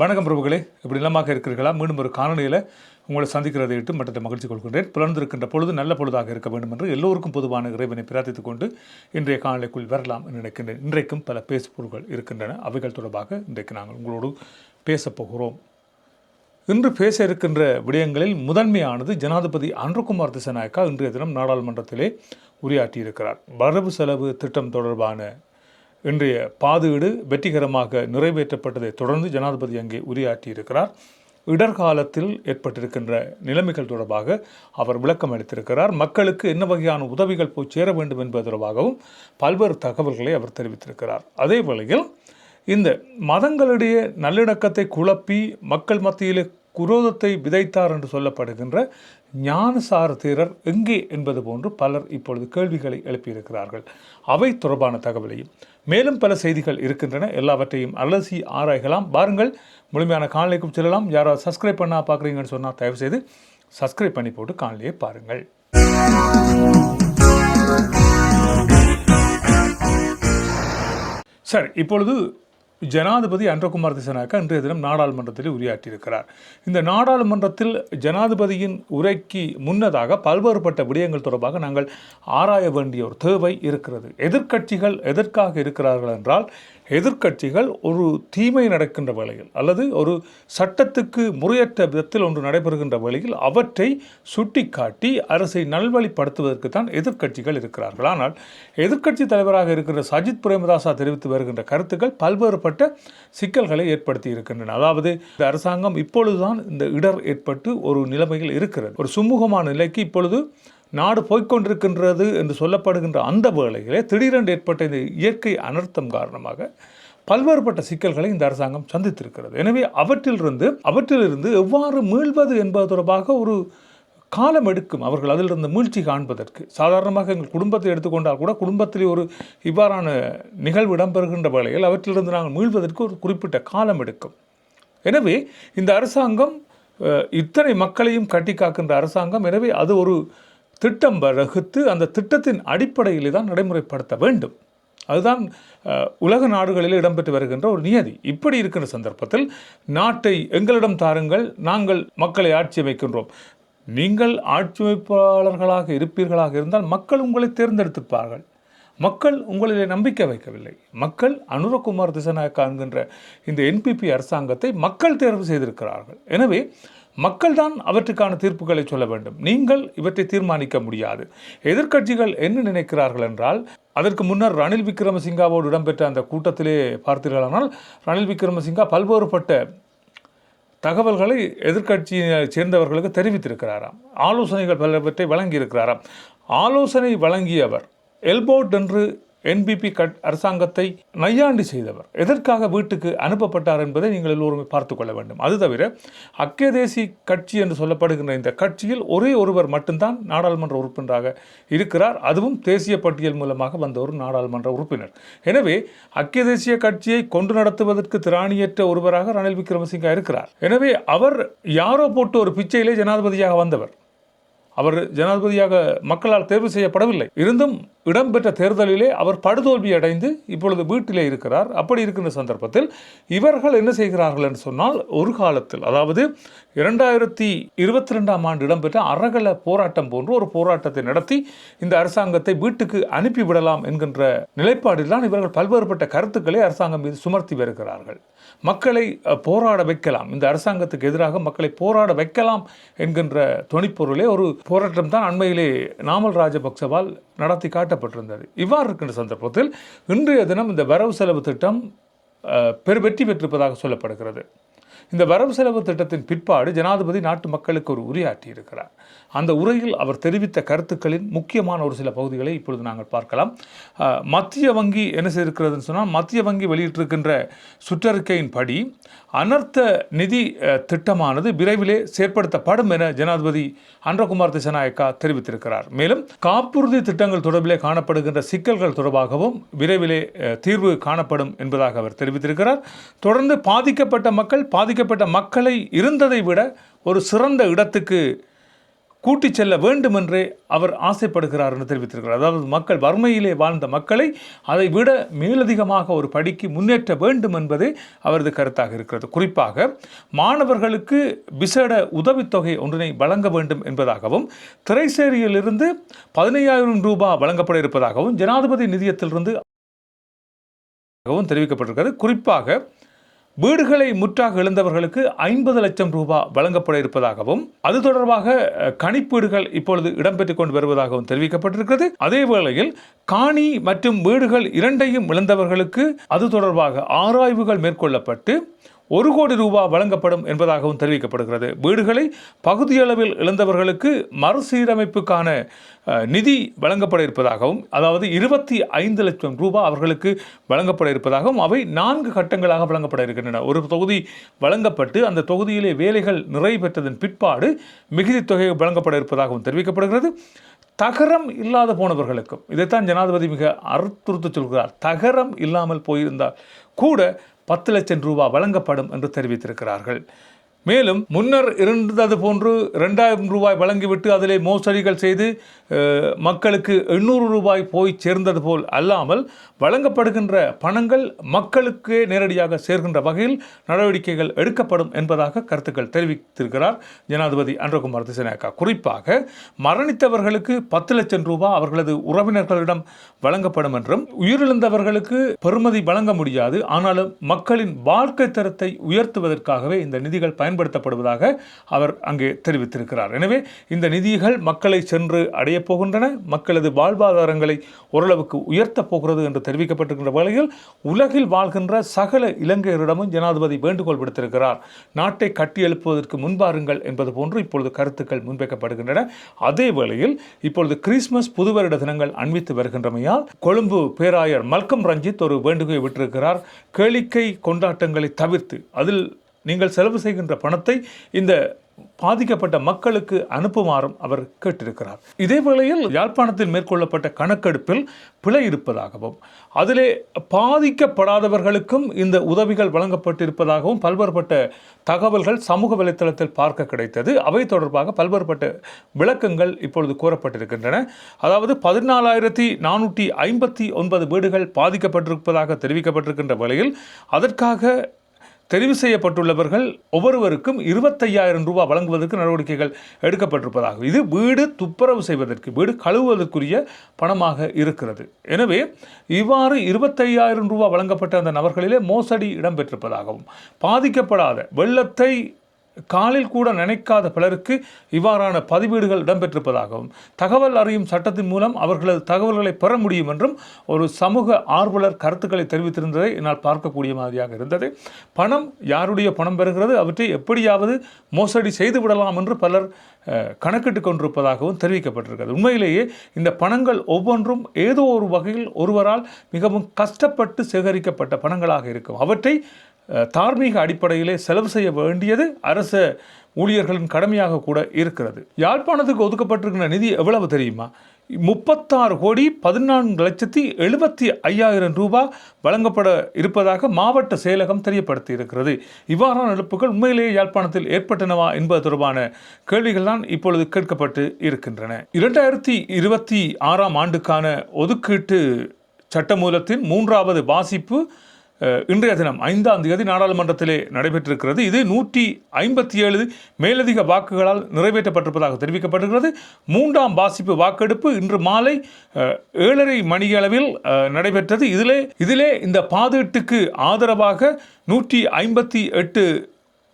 வணக்கம் பிரபுகளே. இப்படி நிலமாக இருக்கிறீர்களா? மீண்டும் ஒரு காணொலியில் உங்களை சந்திக்கிறதை இட்டு மட்டத்தை மகிழ்ச்சி கொள்கின்றேன். புலர்ந்திருக்கின்ற பொழுது நல்ல பொழுதாக இருக்க வேண்டும் என்று எல்லோருக்கும் பொதுவான இறைவனை பிரார்த்தித்துக் கொண்டு இன்றைய காணொலிக்குள் வரலாம் என்று நினைக்கின்றேன். இன்றைக்கும் பல பேசுபொருள்கள் இருக்கின்றன. அவைகள் தொடர்பாக இன்றைக்கு நாங்கள் உங்களோடு பேசப்போகிறோம் இன்று பேச இருக்கின்ற விடயங்களில் முதன்மையானது ஜனாதிபதி அன்ருகுமார் திசநாயக்கா இன்றைய தினம் நாடாளுமன்றத்திலே உரையாற்றியிருக்கிறார். வரவு செலவு திட்டம் தொடர்பான இன்றைய பாதுகீடு வெற்றிகரமாக நிறைவேற்றப்பட்டதை தொடர்ந்து ஜனாதிபதி அங்கே உரையாற்றியிருக்கிறார். இடர்காலத்தில் ஏற்பட்டிருக்கின்ற நிலைமைகள் தொடர்பாக அவர் விளக்கம் அளித்திருக்கிறார். மக்களுக்கு என்ன வகையான உதவிகள் போய் சேர வேண்டும் என்பது தொடர்பாகவும் பல்வேறு தகவல்களை அவர் தெரிவித்திருக்கிறார். அதே வேளையில் இந்த மதங்களிடையே நல்லிணக்கத்தை குழப்பி மக்கள் மத்தியிலே குரோதத்தை விதைத்தார் என்று சொல்லப்படுகின்ற ஞானசார தீரர் எங்கே என்பது போன்று பலர் இப்பொழுது கேள்விகளை எழுப்பியிருக்கிறார்கள். அவை தொடர்பான தகவலையும் மேலும் பல செய்திகள் இருக்கின்றன. எல்லாவற்றையும் அலசி ஆராய்கலாம். பாருங்கள் முழுமையான காணொலிக்கும் செல்லலாம். யாராவது சப்ஸ்கிரைப் பண்ணால் பார்க்குறீங்கன்னு சொன்னால் தயவு செய்து சப்ஸ்கிரைப் பண்ணி போட்டு காணொலியை பாருங்கள். சார் இப்பொழுது ஜனாதிபதி அன்றகுமார் திசநாயக்கா இன்றைய தினம் நாடாளுமன்றத்தில் உரையாற்றியிருக்கிறார். இந்த நாடாளுமன்றத்தில் ஜனாதிபதியின் உரைக்கு முன்னதாக பல்வேறுபட்ட விடயங்கள் தொடர்பாக நாங்கள் ஆராய வேண்டிய ஒரு தேவை இருக்கிறது. எதிர்க்கட்சிகள் எதற்காக இருக்கிறார்கள் என்றால் எதிர்க்கட்சிகள் ஒரு தீமை நடக்கின்ற வேளையில் அல்லது ஒரு சட்டத்துக்கு முறையற்ற விதத்தில் ஒன்று நடைபெறுகின்ற வேளையில் அவற்றை சுட்டிக்காட்டி அரசை நல்வழிப்படுத்துவதற்கு தான் எதிர்க்கட்சிகள் இருக்கிறார்கள். ஆனால் எதிர்க்கட்சி தலைவராக இருக்கிற சஜித் பிரேமதாசா தெரிவித்து வருகின்ற கருத்துக்கள் பல்வேறுபட்ட சிக்கல்களை ஏற்படுத்தி இருக்கின்றன. அதாவது இந்த அரசாங்கம் இப்பொழுதுதான் இந்த இடர் ஏற்பட்டு ஒரு நிலைமையில் இருக்கிறது. ஒரு சுமூகமான நிலைக்கு இப்பொழுது நாடு போய்க்கொண்டிருக்கின்றது என்று சொல்லப்படுகின்ற அந்த வேளையிலே திடீரென்று ஏற்பட்ட இந்த இயற்கை அனர்த்தம் காரணமாக பல்வேறுபட்ட சிக்கல்களை இந்த அரசாங்கம் சந்தித்திருக்கிறது. எனவே அவற்றிலிருந்து அவற்றிலிருந்து எவ்வாறு மீள்வது என்பது தொடர்பாக ஒரு காலம் எடுக்கும். அவர்கள் அதிலிருந்து மீழ்ச்சி காண்பதற்கு. சாதாரணமாக எங்கள் குடும்பத்தை எடுத்துக்கொண்டால் கூட குடும்பத்தில் ஒரு இவ்வாறான நிகழ்வு இடம்பெறுகின்ற வேளையில் அவற்றிலிருந்து நாங்கள் மீள்வதற்கு ஒரு குறிப்பிட்ட காலம் எடுக்கும். எனவே இந்த அரசாங்கம் இத்தனை மக்களையும் கட்டி காக்கின்ற அரசாங்கம் எனவே அது ஒரு திட்டம் வகுத்து அந்த திட்டத்தின் அடிப்படையில் தான் நடைமுறைப்படுத்த வேண்டும். அதுதான் உலக நாடுகளில் இடம்பெற்று வருகின்ற ஒரு நியதி. இப்படி இருக்கின்ற சந்தர்ப்பத்தில் நாட்டை எங்களிடம் தாருங்கள் நாங்கள் மக்களை ஆட்சி அமைக்கின்றோம். நீங்கள் ஆட்சி அமைப்பாளர்களாக இருப்பீர்களாக இருந்தால் மக்கள் உங்களை தேர்ந்தெடுத்திருப்பார்கள் மக்கள் உங்களிலே நம்பிக்கை வைக்கவில்லை. மக்கள் அனுரகுமார் திசநாயக்கா என்கின்ற இந்த என்பிபி அரசாங்கத்தை மக்கள் தேர்வு செய்திருக்கிறார்கள். எனவே மக்கள் தான் அவற்றுக்கான தீர்ப்புகளை சொல்ல வேண்டும். நீங்கள் இவற்றை தீர்மானிக்க முடியாது. எதிர்க்கட்சிகள் என்ன நினைக்கிறார்கள் என்றால் அதற்கு முன்னர் ரணில் விக்ரமசிங்காவோடு இடம்பெற்ற அந்த கூட்டத்திலே பார்த்தீர்களானால் ரணில் விக்ரமசிங்கா பல்வேறுபட்ட தகவல்களை எதிர்க்கட்சியை சேர்ந்தவர்களுக்கு தெரிவித்திருக்கிறாராம். ஆலோசனைகள் பலவற்றை வழங்கியிருக்கிறாராம். ஆலோசனை வழங்கியவர் எல்போர்ட் என்று என்பிபி கட் அரசாங்கத்தை நையாண்டி செய்தவர். எதற்காக வீட்டுக்கு அனுப்பப்பட்டார் என்பதை நீங்கள் எல்லோருமே பார்த்து கொள்ள வேண்டும். அது தவிர அக்கிய தேசி கட்சி என்று சொல்லப்படுகின்ற இந்த கட்சியில் ஒரே ஒருவர் மட்டும்தான் நாடாளுமன்ற உறுப்பினராக இருக்கிறார். அதுவும் தேசிய பட்டியல் மூலமாக வந்த ஒரு நாடாளுமன்ற உறுப்பினர். எனவே அக்கிய தேசிய கட்சியை கொண்டு நடத்துவதற்கு திராணியற்ற ஒருவராக ரணில் விக்ரமசிங்கா இருக்கிறார். எனவே அவர் யாரோ போட்டு ஒரு பிச்சையிலே ஜனாதிபதியாக வந்தவர். அவர் ஜனாதிபதியாக மக்களால் தேர்வு செய்யப்படவில்லை. இருந்தும் இடம்பெற்ற தேர்தலிலே அவர் படுதோல்வி அடைந்து இப்பொழுது வீட்டிலே இருக்கிறார். அப்படி இருக்கின்ற சந்தர்ப்பத்தில் இவர்கள் என்ன செய்கிறார்கள் என்று சொன்னால் ஒரு காலத்தில் அதாவது இரண்டாயிரத்தி இருபத்தி ரெண்டாம் ஆண்டு இடம்பெற்ற அறகல போராட்டம் போன்ற ஒரு போராட்டத்தை நடத்தி இந்த அரசாங்கத்தை வீட்டுக்கு அனுப்பிவிடலாம் என்கின்ற நிலைப்பாடில்தான் இவர்கள் பல்வேறுபட்ட கருத்துக்களை அரசாங்கம் மீது சுமர்த்தி வருகிறார்கள். மக்களை போராட வைக்கலாம். இந்த அரசாங்கத்துக்கு எதிராக மக்களை போராட வைக்கலாம் என்கின்ற துணிப்பொருளே ஒரு போராட்டம் தான் அண்மையிலே நாமல் ராஜபக்சவால் நடத்தி காட்டப்பட்டிருந்தது. இவ்வாறு இருக்கின்ற சந்தர்ப்பத்தில் இன்றைய தினம் இந்த வரவு செலவு திட்டம் பெரு வெற்றி பெற்றிருப்பதாக சொல்லப்படுகிறது. இந்த வரவு செலவு திட்டத்தின் பிற்பாடு ஜனாதிபதி நாட்டு மக்களுக்கு ஒரு உரையாற்றியிருக்கிறார். அந்த உரையில் அவர் தெரிவித்த கருத்துக்களின் முக்கியமான ஒரு சில பகுதிகளை இப்பொழுது நாங்கள் பார்க்கலாம். மத்திய வங்கி என்ன செய்திருக்கிறதுன்னு சொன்னால் மத்திய வங்கி வெளியிட்டிருக்கின்ற சுற்றறிக்கையின்படி அனர்த்த நிதி திட்டமானது விரைவிலே செயற்படுத்தப்படும் என ஜனாதிபதி அன்றகுமார் திசநாயக்கா தெரிவித்திருக்கிறார். மேலும் காப்புறுதி திட்டங்கள் தொடர்பிலே காணப்படுகின்ற சிக்கல்கள் தொடர்பாகவும் விரைவிலே தீர்வு காணப்படும் என்பதாக அவர் தெரிவித்திருக்கிறார். தொடர்ந்து பாதிக்கப்பட்ட மக்கள் பாதிக்க பாதிக்கப்பட்ட மக்களை இருந்ததை விட ஒரு சிறந்த இடத்துக்கு கூட்டிச் செல்ல வேண்டும் என்றே அவர் ஆசைப்படுகிறார் என்று தெரிவித்திருக்கிறார். அதாவது மக்கள் வறுமையிலே வாழ்ந்த மக்களை அதை விட மேலதிகமாக ஒரு படிக்கு முன்னேற்ற வேண்டும் என்பதே அவரது கருத்தாக இருக்கிறது. குறிப்பாக மாணவர்களுக்கு விசேட உதவித்தொகை ஒன்றினை வழங்க வேண்டும் என்பதாகவும் திரைசேரியிலிருந்து பதினையாயிரம் ரூபாய் வழங்கப்பட இருப்பதாகவும் ஜனாதிபதி நிதியத்திலிருந்து தெரிவிக்கப்பட்டிருக்கிறது. குறிப்பாக வீடுகளை முற்றாக இழந்தவர்களுக்கு ஐம்பது லட்சம் ரூபாய் வழங்கப்பட இருப்பதாகவும் அது தொடர்பாக கணிப்பீடுகள் இப்பொழுது இடம்பெற்றுக் கொண்டு வருவதாகவும் தெரிவிக்கப்பட்டிருக்கிறது. அதே வேளையில் காணி மற்றும் வீடுகள் இரண்டையும் இழந்தவர்களுக்கு அது தொடர்பாக ஆராய்வுகள் மேற்கொள்ளப்பட்டு ஒரு கோடி ரூபாய் வழங்கப்படும் என்பதாகவும் தெரிவிக்கப்படுகிறது. வீடுகளை பகுதியளவில் இழந்தவர்களுக்கு மறுசீரமைப்புக்கான நிதி வழங்கப்பட இருப்பதாகவும் அதாவது இருபத்தி ஐந்து லட்சம் ரூபாய் அவர்களுக்கு வழங்கப்பட இருப்பதாகவும் அவை நான்கு கட்டங்களாக வழங்கப்பட இருக்கின்றன. ஒரு தொகுதி வழங்கப்பட்டு அந்த தொகுதியிலே வேலைகள் நிறைவு பெற்றதன் பிற்பாடு மிகுதி தொகை வழங்கப்பட இருப்பதாகவும் தெரிவிக்கப்படுகிறது. தகரம் இல்லாத போனவர்களுக்கும் இதைத்தான் ஜனாதிபதி மிக அறுத்துறுத்து சொல்கிறார் தகரம் இல்லாமல் போயிருந்தால் கூட பத்து லட்சம் ரூபாய் வழங்கப்படும் என்று தெரிவித்திருக்கிறார்கள். மேலும் முன்னர் இருந்தது போன்று ரெண்டாயிரம் ரூபாய் வழங்கிவிட்டு அதிலே மோசடிகள் செய்து மக்களுக்கு எண்ணூறு ரூபாய் போய் சேர்ந்தது போல் அல்லாமல் வழங்கப்படுகின்ற பணங்கள் மக்களுக்கு நேரடியாக சேர்கின்ற வகையில் நடவடிக்கைகள் எடுக்கப்படும் என்பதாக கருத்துக்கள் தெரிவித்திருக்கிறார் ஜனாதிபதி அன்றகுமார் திசநாயக்கா. குறிப்பாக மரணித்தவர்களுக்கு பத்து லட்சம் ரூபாய் அவர்களது உறவினர்களிடம் வழங்கப்படும் என்றும் உயிரிழந்தவர்களுக்கு பெறுமதி வழங்க முடியாது ஆனாலும் மக்களின் வாழ்க்கை தரத்தை உயர்த்துவதற்காகவே இந்த நிதிகள் பயன்படுத்தப்படுவதாக அவர் அங்கே தெரிவித்திருக்கிறார். எனவே இந்த நிதிகள் மக்களை சென்று அடைய அடையப் போகின்றன. மக்களது வாழ்வாதாரங்களை ஓரளவுக்கு உயர்த்தப் போகிறது என்று தெரிவிக்கப்பட்டிருக்கின்ற வேளையில் உலகில் வாழ்கின்ற சகல இலங்கையரிடமும் ஜனாதிபதி வேண்டுகோள் விடுத்திருக்கிறார். நாட்டை கட்டியெழுப்புவதற்கு முன்பாருங்கள் என்பது போன்று இப்பொழுது கருத்துக்கள் முன்வைக்கப்படுகின்றன. அதே வேளையில் இப்பொழுது கிறிஸ்துமஸ் புதுவருட தினங்கள் அண்மித்து வருகின்றமையால் கொழும்பு பேராயர் மல்கம் ரஞ்சித் ஒரு வேண்டுகோளை விட்டிருக்கிறார். கேளிக்கை கொண்டாட்டங்களை தவிர்த்து அதில் நீங்கள் செலவு செய்கின்ற பணத்தை இந்த பாதிக்கப்பட்ட மக்களுக்கு அனுப்புமாறும் அவர் கேட்டிருக்கிறார். இதே வேளையில் யாழ்ப்பாணத்தில் மேற்கொள்ளப்பட்ட கணக்கெடுப்பில் பிழை இருப்பதாகவும் அதிலே பாதிக்கப்படாதவர்களுக்கும் இந்த உதவிகள் வழங்கப்பட்டிருப்பதாகவும் பல்வேறுபட்ட தகவல்கள் சமூக வலைத்தளத்தில் பார்க்க கிடைத்தது. அவை தொடர்பாக பல்வேறுபட்ட விளக்கங்கள் இப்பொழுது கூறப்பட்டிருக்கின்றன. அதாவது பதினாலாயிரத்தி நானூற்றி ஐம்பத்தி ஒன்பது வீடுகள் பாதிக்கப்பட்டிருப்பதாக தெரிவிக்கப்பட்டிருக்கின்ற வேளையில் அதற்காக தெரிவு செய்யப்பட்டுள்ளவர்கள் ஒவ்வொருவருக்கும் இருபத்தையாயிரம் ரூபாய் வழங்குவதற்கு நடவடிக்கைகள் எடுக்கப்பட்டிருப்பதாக இது வீடு துப்புரவு செய்வதற்கு வீடு கழுவுவதற்குரிய பணமாக இருக்கிறது. எனவே இவ்வாறு இருபத்தையாயிரம் ரூபாய் வழங்கப்பட்ட அந்த நபர்களிலே மோசடி இடம்பெற்றிருப்பதாகவும் பாதிக்கப்படாத வெள்ளத்தை காலில் கூட நினைக்காத பலருக்கு இவ்வாறான பதிவீடுகள் இடம்பெற்றிருப்பதாகவும் தகவல் அறியும் சட்டத்தின் மூலம் அவர்களது தகவல்களை பெற முடியும் என்றும் ஒரு சமூக ஆர்வலர் கருத்துக்களை தெரிவித்திருந்ததை என்னால் பார்க்கக்கூடிய மாதிரியாக இருந்தது. பணம் யாருடைய பணம் பெறுகிறது அவற்றை எப்படியாவது மோசடி செய்து விடலாம் என்று பலர் கணக்கிட்டு கொண்டிருப்பதாகவும் தெரிவிக்கப்பட்டிருக்கிறது. உண்மையிலேயே இந்த பணங்கள் ஒவ்வொன்றும் ஏதோ ஒரு வகையில் ஒருவரால் மிகவும் கஷ்டப்பட்டு சேகரிக்கப்பட்ட பணங்களாக இருக்கும். அவற்றை தார்மீக அடிப்படையிலே செலவு செய்ய வேண்டியது அரச ஊழியர்களின் கடமையாக கூட இருக்கிறது. யாழ்ப்பாணத்துக்கு ஒதுக்கப்பட்டிருக்கிற நிதி எவ்வளவு தெரியுமா? முப்பத்தாறு கோடி பதினான்கு லட்சத்தி எழுபத்தி ஐயாயிரம் ரூபாய் வழங்கப்பட இருப்பதாக மாவட்ட செயலகம் தெரியப்படுத்தி இருக்கிறது இவ்வாறான இழப்புகள் உண்மையிலேயே யாழ்ப்பாணத்தில் ஏற்பட்டனவா என்பது தொடர்பான கேள்விகள் தான் இப்பொழுது கேட்கப்பட்டு இருக்கின்றன. இரண்டாயிரத்தி இருபத்தி ஆறாம் ஆண்டுக்கான ஒதுக்கீட்டு சட்டமூலத்தின் மூன்றாவது வாசிப்பு இன்றைய தினம் ஐந்தாம் தேதி நாடாளுமன்றத்திலே நடைபெற்றிருக்கிறது. இது நூற்றி ஐம்பத்தி ஏழு மேலதிக வாக்குகளால் நிறைவேற்றப்பட்டிருப்பதாக தெரிவிக்கப்படுகிறது. மூன்றாம் வாசிப்பு வாக்கெடுப்பு இன்று மாலை ஏழரை மணியளவில் அஹ், நடைபெற்றது. இதிலே இதிலே இந்த பாதீட்டுக்கு ஆதரவாக நூற்றி ஐம்பத்தி எட்டு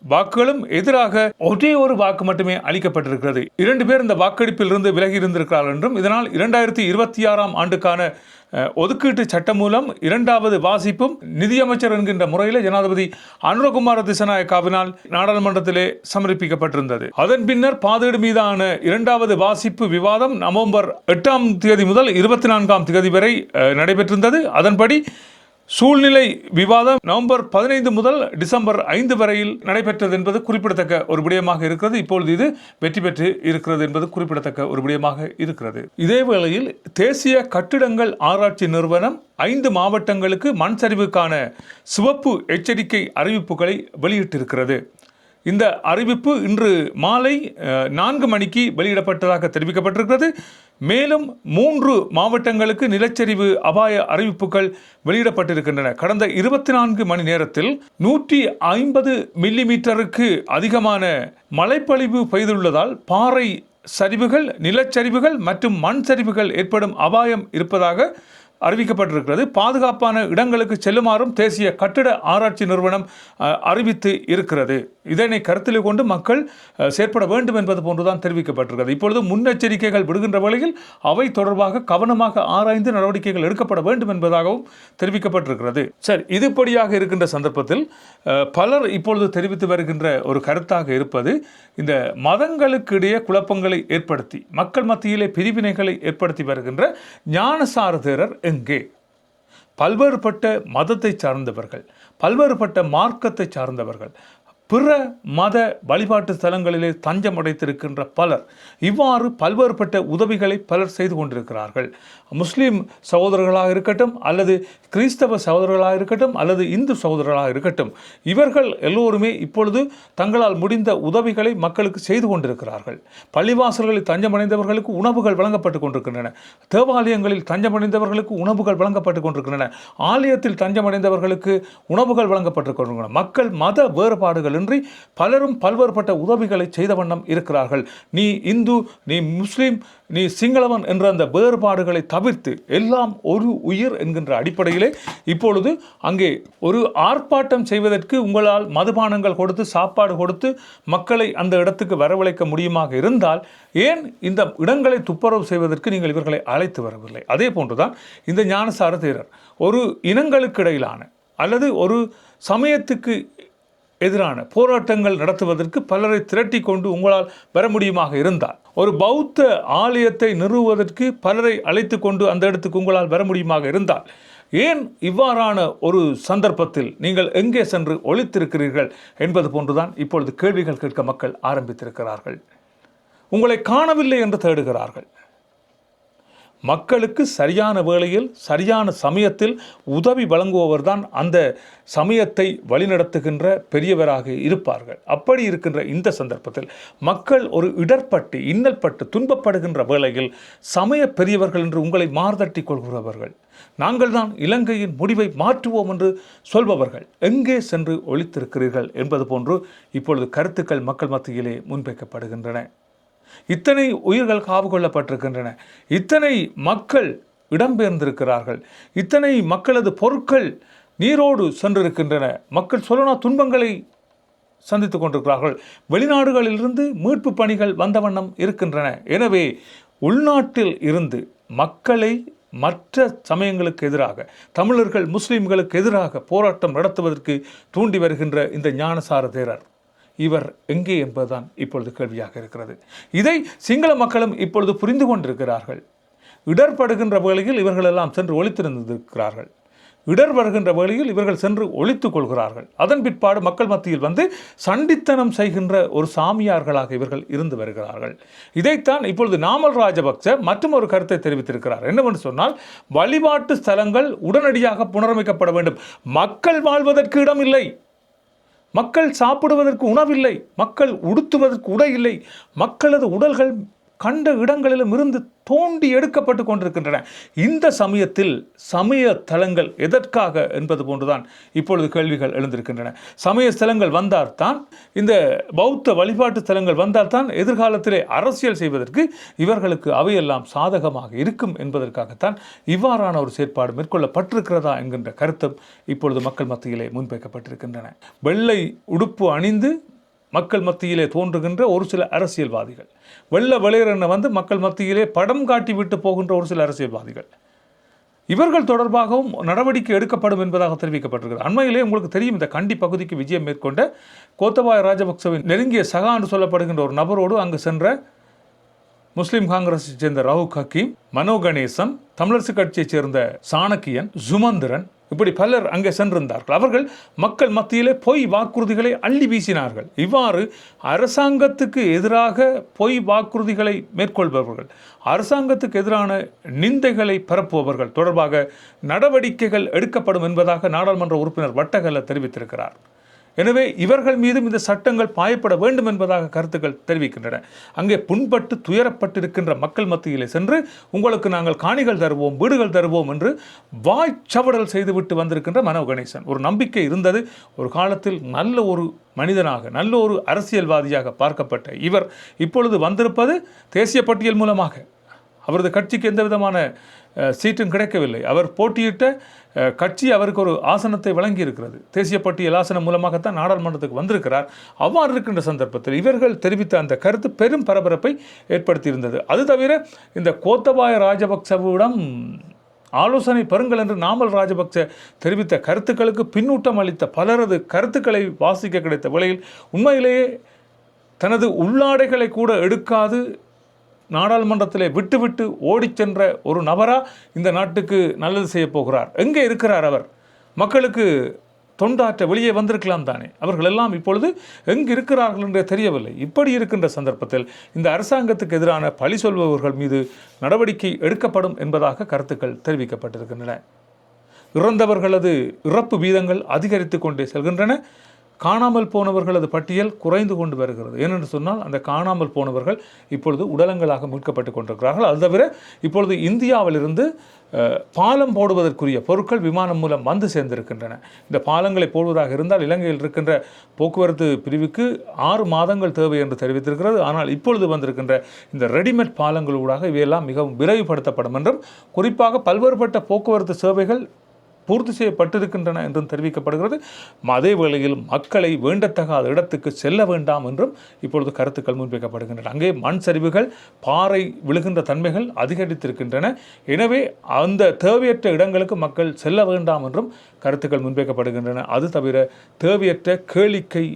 வாக்குகளும் எதிராக ஒரே ஒரு வாக்கு மட்டுமே அளிக்கப்பட்டிருக்கிறது. இரண்டு பேர் இந்த வாக்கெடுப்பில் இருந்து விலகி இருந்திருக்கிறார்கள் என்றும் இதனால் இரண்டாயிரத்தி இருபத்தி ஆறாம் ஆண்டுக்கான ஒதுக்கீட்டு சட்டம் மூலம் இரண்டாவது வாசிப்பும் நிதியமைச்சர் என்கின்ற முறையில் ஜனாதிபதி அனுரகுமார திசநாயக்காவினால் நாடாளுமன்றத்திலே சமர்ப்பிக்கப்பட்டிருந்தது. அதன் பின்னர் பாதீடு மீதான இரண்டாவது வாசிப்பு விவாதம் நவம்பர் எட்டாம் தேதி முதல் இருபத்தி நான்காம் தேதி வரை நடைபெற்றிருந்தது. அதன்படி சூழ்நிலை விவாதம் நவம்பர் பதினைந்து முதல் டிசம்பர் ஐந்து வரையில் நடைபெற்றது என்பது குறிப்பிடத்தக்க ஒரு விடயமாக இருக்கிறது. இப்பொழுது இது வெற்றி பெற்று இருக்கிறது என்பது குறிப்பிடத்தக்க ஒரு விடயமாக இருக்கிறது. இதே வேளையில் தேசிய கட்டிடங்கள் ஆராய்ச்சி நிறுவனம் ஐந்து மாவட்டங்களுக்கு மண் சரிவுக்கான சிவப்பு எச்சரிக்கை அறிவிப்புகளை வெளியிட்டிருக்கிறது. இந்த அறிவிப்பு இன்று மாலை நான்கு மணிக்கு வெளியிடப்பட்டதாக தெரிவிக்கப்பட்டிருக்கிறது. மேலும் மூன்று மாவட்டங்களுக்கு நிலச்சரிவு அபாய அறிவிப்புகள் வெளியிடப்பட்டிருக்கின்றன. கடந்த இருபத்தி நான்கு மணி நேரத்தில் நூற்றி ஐம்பது மில்லிமீட்டருக்கு அதிகமான மழைப்பொழிவு பெய்துள்ளதால் பாறை சரிவுகள் நிலச்சரிவுகள் மற்றும் மண் சரிவுகள் ஏற்படும் அபாயம் இருப்பதாக அறிவிக்கப்பட்டிருக்கிறது. பாதுகாப்பான இடங்களுக்கு செல்லுமாறும் தேசிய கட்டிட ஆராய்ச்சி நிறுவனம் அறிவித்து இருக்கிறது. இதனை கருத்தில் கொண்டு மக்கள் செயற்பட வேண்டும் என்பது போன்றுதான் தெரிவிக்கப்பட்டிருக்கிறது. இப்பொழுது முன்னெச்சரிக்கைகள் விடுகின்ற வேளையில் அவை தொடர்பாக கவனமாக ஆராய்ந்து நடவடிக்கைகள் எடுக்கப்பட வேண்டும் என்பதாகவும் தெரிவிக்கப்பட்டிருக்கிறது. சரி இதுபடியாக இருக்கின்ற சந்தர்ப்பத்தில் பலர் இப்பொழுது தெரிவித்து வருகின்ற ஒரு கருத்தாக இருப்பது இந்த மதங்களுக்கு இடையே குழப்பங்களை ஏற்படுத்தி மக்கள் மத்தியிலே பிரிவினைகளை ஏற்படுத்தி வருகின்ற ஞானசார தேரர் எங்கே? பல்வேறுபட்ட மதத்தை சார்ந்தவர்கள் பல்வேறுபட்ட மார்க்கத்தை சார்ந்தவர்கள் பிற மத வழிபாட்டு ஸ்தலங்களிலே தஞ்சம் அடைத்திருக்கின்ற பலர் இவ்வாறு பல்வேறுபட்ட உதவிகளை பலர் செய்து கொண்டிருக்கிறார்கள். முஸ்லீம் சகோதரர்களாக இருக்கட்டும் அல்லது கிறிஸ்தவ சகோதரர்களாக இருக்கட்டும் அல்லது இந்து சகோதரர்களாக இருக்கட்டும் இவர்கள் எல்லோருமே இப்பொழுது தங்களால் முடிந்த உதவிகளை மக்களுக்கு செய்து கொண்டிருக்கிறார்கள். பள்ளிவாசல்களில் தஞ்சமடைந்தவர்களுக்கு உணவுகள் வழங்கப்பட்டு கொண்டிருக்கின்றன. தேவாலயங்களில் தஞ்சமடைந்தவர்களுக்கு உணவுகள் வழங்கப்பட்டு கொண்டிருக்கின்றன. ஆலயத்தில் தஞ்சமடைந்தவர்களுக்கு உணவுகள் வழங்கப்பட்டு கொண்டிருக்கின்றன. மக்கள் மத வேறுபாடுகள் வேறுபாடுகளின்றி பலரும் பல்வேறுபட்ட உதவிகளை செய்த வண்ணம் இருக்கிறார்கள். நீ இந்து நீ முஸ்லீம் நீ சிங்களவன் என்ற அந்த வேறுபாடுகளை தவிர்த்து எல்லாம் ஒரு உயிர் என்கின்ற அடிப்படையிலே இப்பொழுது அங்கே ஒரு ஆர்ப்பாட்டம் செய்வதற்கு உங்களால் மதுபானங்கள் கொடுத்து சாப்பாடு கொடுத்து மக்களை அந்த இடத்துக்கு வரவழைக்க முடியுமாக இருந்தால் ஏன் இந்த இடங்களை துப்புரவு செய்வதற்கு நீங்கள் இவர்களை அழைத்து வரவில்லை? அதே போன்றுதான் இந்த ஞானசார தேரர் ஒரு இனங்களுக்கு இடையிலான அல்லது ஒரு சமயத்துக்கு எதிரான போராட்டங்கள் நடத்துவதற்கு பலரை திரட்டி கொண்டு உங்களால் வர முடியுமாக இருந்தால் ஒரு பௌத்த ஆலயத்தை நிறுவுவதற்கு பலரை அழைத்து கொண்டு அந்த இடத்துக்கு உங்களால் வர முடியுமாக இருந்தால் ஏன் இவ்வாறான ஒரு சந்தர்ப்பத்தில் நீங்கள் எங்கே சென்று ஒழித்திருக்கிறீர்கள் என்பது போன்றுதான் இப்பொழுது கேள்விகள் கேட்க மக்கள் ஆரம்பித்திருக்கிறார்கள். உங்களை காணவில்லை என்று தேடுகிறார்கள். மக்களுக்கு சரியான வேளையில் சரியான சமயத்தில் உதவி வழங்குபவர்தான் அந்த சமயத்தை வழிநடத்துகின்ற பெரியவராக இருப்பார்கள். அப்படி இருக்கின்ற இந்த சந்தர்ப்பத்தில் மக்கள் ஒரு இடர்பட்டு இன்னல்பட்டு துன்பப்படுகின்ற வேளையில் சமய பெரியவர்கள் என்று உங்களை மார்தட்டி கொள்கிறவர்கள். நாங்கள் தான் இலங்கையின் முடிவை மாற்றுவோம் என்று சொல்பவர்கள். எங்கே சென்று ஒழித்திருக்கிறீர்கள் என்பது போன்று இப்பொழுது கருத்துக்கள் மக்கள் மத்தியிலே முன்வைக்கப்படுகின்றன. இத்தனை உயிர்கள் காவு கொள்ளப்பட்டிருக்கின்றன. இத்தனை மக்கள் இடம்பெயர்ந்திருக்கிறார்கள். இத்தனை மக்களது பொருட்கள் நீரோடு சென்றிருக்கின்றன. மக்கள் சொல்லனா துன்பங்களை சந்தித்து கொண்டிருக்கிறார்கள். வெளிநாடுகளிலிருந்து மீட்பு பணிகள் வந்த வண்ணம் இருக்கின்றன. எனவே உள்நாட்டில் இருந்து மக்களை மற்ற சமயங்களுக்கு எதிராக தமிழர்கள் முஸ்லீம்களுக்கு எதிராக போராட்டம் நடத்துவதற்கு தூண்டி வருகின்ற இந்த ஞானசார தேரர். இவர் எங்கே என்பதுதான் இப்பொழுது கேள்வியாக இருக்கிறது. இதை சிங்கள மக்களும் இப்பொழுது புரிந்து கொண்டிருக்கிறார்கள். இடர்படுகின்ற வேளையில் இவர்களெல்லாம் சென்று ஒழித்திருந்திருக்கிறார்கள் இடர் வருகின்ற வேளையில் இவர்கள் சென்று ஒழித்துக் கொள்கிறார்கள். அதன் பிற்பாடு மக்கள் மத்தியில் வந்து சண்டித்தனம் செய்கின்ற ஒரு சாமியார்களாக இவர்கள் இருந்து வருகிறார்கள். இதைத்தான் இப்பொழுது நாமல் ராஜபக்ச மற்றும் ஒரு கருத்தை தெரிவித்திருக்கிறார். என்னவென்று சொன்னால் வழிபாட்டு ஸ்தலங்கள் உடனடியாக புனரமைக்கப்பட வேண்டும். மக்கள் வாழ்வதற்கு இடம் இல்லை மக்கள் சாப்பிடுவதற்கு உணவில்லை. மக்கள் உடுத்துவதற்கு உடை இல்லை. மக்களது உடல்கள் கண்ட இடங்களிலும் இருந்து தோண்டி எடுக்கப்பட்டு கொண்டிருக்கின்றன. இந்த சமயத்தில் சமய தலங்கள் எதற்காக என்பது போன்றுதான் இப்பொழுது கேள்விகள் எழுந்திருக்கின்றன. சமய ஸ்தலங்கள் வந்தால்தான் இந்த பௌத்த வழிபாட்டு ஸ்தலங்கள் வந்தால்தான் எதிர்காலத்திலே அரசியல் செய்வதற்கு இவர்களுக்கு அவையெல்லாம் சாதகமாக இருக்கும் என்பதற்காகத்தான் இவ்வாறான ஒரு செயற்பாடு மேற்கொள்ளப்பட்டிருக்கிறதா என்கின்ற கருத்தும் இப்பொழுது மக்கள் மத்தியிலே முன்வைக்கப்பட்டிருக்கின்றன. வெள்ளை உடுப்பு அணிந்து மக்கள் மத்தியிலே தோன்றுகின்ற ஒரு சில அரசியல்வாதிகள். வெள்ள வெளியரன வந்து மக்கள் மத்தியிலே படம் காட்டி விட்டு போகின்ற ஒரு சில அரசியல்வாதிகள். இவர்கள் தொடர்பாகவும் நடவடிக்கை எடுக்கப்படும் என்பதாக தெரிவிக்கப்பட்டிருக்கிறது. அண்மையிலே உங்களுக்கு தெரியும் இந்த கண்டி பகுதிக்கு விஜயம் மேற்கொண்ட கோத்தபாய ராஜபக்சவின் நெருங்கிய சகா என்று சொல்லப்படுகின்ற ஒரு நபரோடு அங்கு சென்ற முஸ்லிம் காங்கிரஸை சேர்ந்த ரவுக் ஹக்கீம் மனோ கணேசன் தமிழரசு கட்சியைச் சேர்ந்த சாணக்கியன் சுமந்திரன் இப்படி பலர் அங்கே சென்றிருந்தார்கள். அவர்கள் மக்கள் மத்தியிலே பொய் வாக்குறுதிகளை அள்ளி வீசினார்கள். இவ்வாறு அரசாங்கத்துக்கு எதிராக பொய் வாக்குறுதிகளை மேற்கொள்பவர்கள் அரசாங்கத்துக்கு எதிரான நிந்தைகளை பரப்புபவர்கள் தொடர்பாக நடவடிக்கைகள் எடுக்கப்படும் என்பதாக நாடாளுமன்ற உறுப்பினர் வட்டகல்ல தெரிவித்திருக்கிறார். எனவே இவர்கள் மீதும் இந்த சட்டங்கள் பாயப்பட வேண்டும் என்பதாக கருத்துக்கள் தெரிவிக்கின்றன. அங்கே புண்பட்டு துயரப்பட்டிருக்கின்ற மக்கள் மத்தியிலே சென்று உங்களுக்கு நாங்கள் காணிகள் தருவோம் வீடுகள் தருவோம் என்று வாய்ச்சவடல் செய்துவிட்டு வந்திருக்கின்ற மனோ கணேசன் ஒரு நம்பிக்கை இருந்தது. ஒரு காலத்தில் நல்ல ஒரு மனிதனாக நல்ல ஒரு அரசியல்வாதியாக பார்க்கப்பட்ட இவர் இப்பொழுது வந்திருப்பது தேசிய பட்டியல் மூலமாக. அவரது கட்சிக்கு எந்த விதமான சீட்டும் கிடைக்கவில்லை. அவர் போட்டியிட்ட கட்சி அவருக்கு ஒரு ஆசனத்தை வழங்கி இருக்கிறது தேசிய பட்டியல் ஆசனம் மூலமாகத்தான் நாடாளுமன்றத்துக்கு வந்திருக்கிறார். அவ்வாறு இருக்கின்ற சந்தர்ப்பத்தில் இவர்கள் தெரிவித்த அந்த கருத்து பெரும் பரபரப்பை ஏற்படுத்தியிருந்தது. அது தவிர இந்த கோத்தபாய ராஜபக்சவிடம் ஆலோசனை பெறுங்கள் என்று நாமல் ராஜபக்ச தெரிவித்த கருத்துக்களுக்கு பின்னூட்டம் அளித்த பலரது கருத்துக்களை வாசிக்க கிடைத்த வேளையில் உண்மையிலேயே தனது உள்ளாடைகளை கூட எடுக்காது நாடாளுமன்றத்திலே விட்டுவிட்டு ஓடிச் சென்ற ஒரு நபராக இந்த நாட்டுக்கு நல்லது செய்ய போகிறார். எங்கே இருக்கிறார் அவர்? மக்களுக்கு தொண்டாற்ற வெளியே வந்திருக்கலாம் தானே. அவர்கள் எல்லாம் இப்பொழுது எங்கு இருக்கிறார்கள் என்றே தெரியவில்லை. இப்படி இருக்கின்ற சந்தர்ப்பத்தில் இந்த அரசாங்கத்துக்கு எதிரான பழி சொல்பவர்கள் மீது நடவடிக்கை எடுக்கப்படும் என்பதாக கருத்துக்கள் தெரிவிக்கப்பட்டிருக்கின்றன. இறந்தவர்களது இறப்பு வீதங்கள் அதிகரித்து கொண்டே செல்கின்றன. காணாமல் போனவர்களது பட்டியல் குறைந்து கொண்டு வருகிறது. ஏனென்று சொன்னால் அந்த காணாமல் போனவர்கள் இப்பொழுது உடலங்களாக மீட்கப்பட்டு கொண்டிருக்கிறார்கள். அது தவிர இப்பொழுது இந்தியாவிலிருந்து பாலம் போடுவதற்குரிய பொருட்கள் விமானம் மூலம் வந்து சேர்ந்திருக்கின்றன. இந்த பாலங்களை போடுவதாக இருந்தால் இலங்கையில் இருக்கின்ற போக்குவரத்து பிரிவுக்கு ஆறு மாதங்கள் தேவை என்று தெரிவித்திருக்கிறது. ஆனால் இப்பொழுது வந்திருக்கின்ற இந்த ரெடிமேட் பாலங்களூடாக இவையெல்லாம் மிகவும் விரைவுபடுத்தப்படும் என்றும் குறிப்பாக பல்வேறுபட்ட போக்குவரத்து சேவைகள் பூர்த்தி செய்யப்பட்டிருக்கின்றன என்றும் தெரிவிக்கப்படுகிறது. அதே வேளையில் மக்களை வேண்டத்தகாத இடத்துக்கு செல்ல வேண்டாம் என்றும் இப்பொழுது கருத்துக்கள் முன்வைக்கப்படுகின்றன. அங்கே மண் சரிவுகள் பாறை விழுகின்ற தன்மைகள் அதிகரித்திருக்கின்றன. எனவே அந்த தேவையற்ற இடங்களுக்கு மக்கள் செல்ல வேண்டாம் என்றும் கருத்துக்கள் முன்வைக்கப்படுகின்றன. அது தவிர தேவையற்ற கேளிக்கை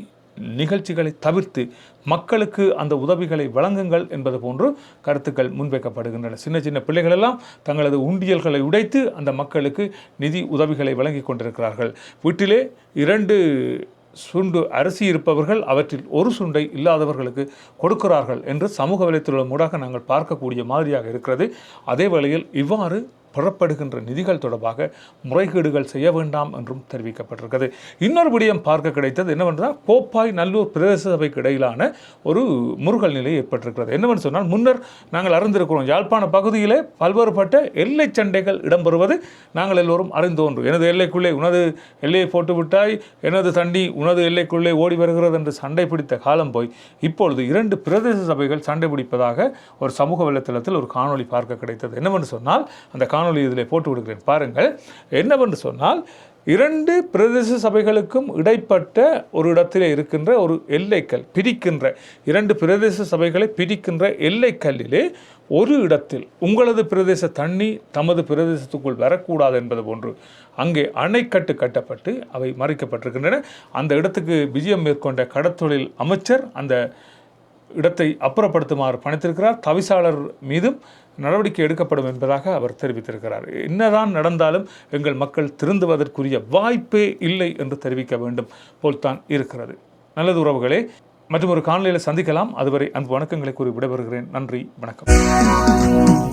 நிகழ்ச்சிகளை தவிர்த்து மக்களுக்கு அந்த உதவிகளை வழங்குங்கள் என்பது போன்று கருத்துக்கள் முன்வைக்கப்படுகின்றன. சின்ன சின்ன பிள்ளைகள் எல்லாம் தங்களது உண்டியல்களை உடைத்து அந்த மக்களுக்கு நிதி உதவிகளை வழங்கி கொண்டிருக்கிறார்கள். வீட்டிலே இரண்டு சுண்டு அரிசி இருப்பவர்கள் அவற்றில் ஒரு சுண்டை இல்லாதவர்களுக்கு கொடுக்கிறார்கள் என்று சமூக வலைத்தளம் ஊடாக நாங்கள் பார்க்கக்கூடிய மாதிரியாக இருக்கிறது. அதே வேளையில் இவ்வாறு பெறப்படுகின்ற நிதிகள் தொடர்பாக முறைகேடுகள் செய்ய வேண்டாம் என்றும் தெரிவிக்கப்பட்டிருக்கிறது. இன்னொரு விடயம் பார்க்க கிடைத்தது என்னவென்றால் கோப்பாய் நல்லூர் பிரதேச சபைக்கு இடையிலான ஒரு முருகல் நிலை ஏற்பட்டிருக்கிறது. என்னவென்று சொன்னால் முன்னர் நாங்கள் அறிந்திருக்கிறோம் யாழ்ப்பாண பகுதியிலே பல்வேறுபட்ட எல்லை சண்டைகள் இடம்பெறுவது நாங்கள் எல்லோரும் அறிந்தோன்று எனது எல்லைக்குள்ளே உனது எல்லையை போட்டுவிட்டாய் எனது தண்டி உனது எல்லைக்குள்ளே ஓடி வருகிறது என்று சண்டை பிடித்த காலம் போய் இப்பொழுது இரண்டு பிரதேச சபைகள் சண்டை பிடிப்பதாக ஒரு சமூக வலைத்தளத்தில் ஒரு காணொளி பார்க்க கிடைத்தது. என்னவென்று சொன்னால் அந்த காணொலி இதில் போட்டு விடுகிறேன். பாருங்கள் என்னவென்று சொன்னால் இரண்டு பிரதேச சபைகளுக்கும் இடைப்பட்ட ஒரு இடத்திலே இருக்கின்ற ஒரு எல்லைக்கல் பிரிக்கின்ற இரண்டு பிரதேச சபைகளை பிரிக்கின்ற எல்லைக்கல்லிலே ஒரு இடத்தில் உங்களது பிரதேச தண்ணி தமது பிரதேசத்துக்குள் வரக்கூடாது என்பது போன்று அங்கே அணைக்கட்டு கட்டப்பட்டு அவை மறைக்கப்பட்டிருக்கின்றன. அந்த இடத்துக்கு விஜயம் மேற்கொண்ட கடத்தொழில் அமைச்சர் அந்த இடத்தை அப்புறப்படுத்துமாறு பணித்திருக்கிறார். தவிசாளர் மீதும் நடவடிக்கை எடுக்கப்படும் என்பதாக அவர் தெரிவித்திருக்கிறார். என்னதான் நடந்தாலும் எங்கள் மக்கள் திருந்துவதற்குரிய வாய்ப்பே இல்லை என்று தெரிவிக்க வேண்டும் போல்தான் இருக்கிறது. நல்லது உறவுகளே மற்றும் ஒரு காணொலியில் சந்திக்கலாம். அதுவரை அன்பு வணக்கங்களை கூறி விடைபெறுகிறேன். நன்றி வணக்கம்.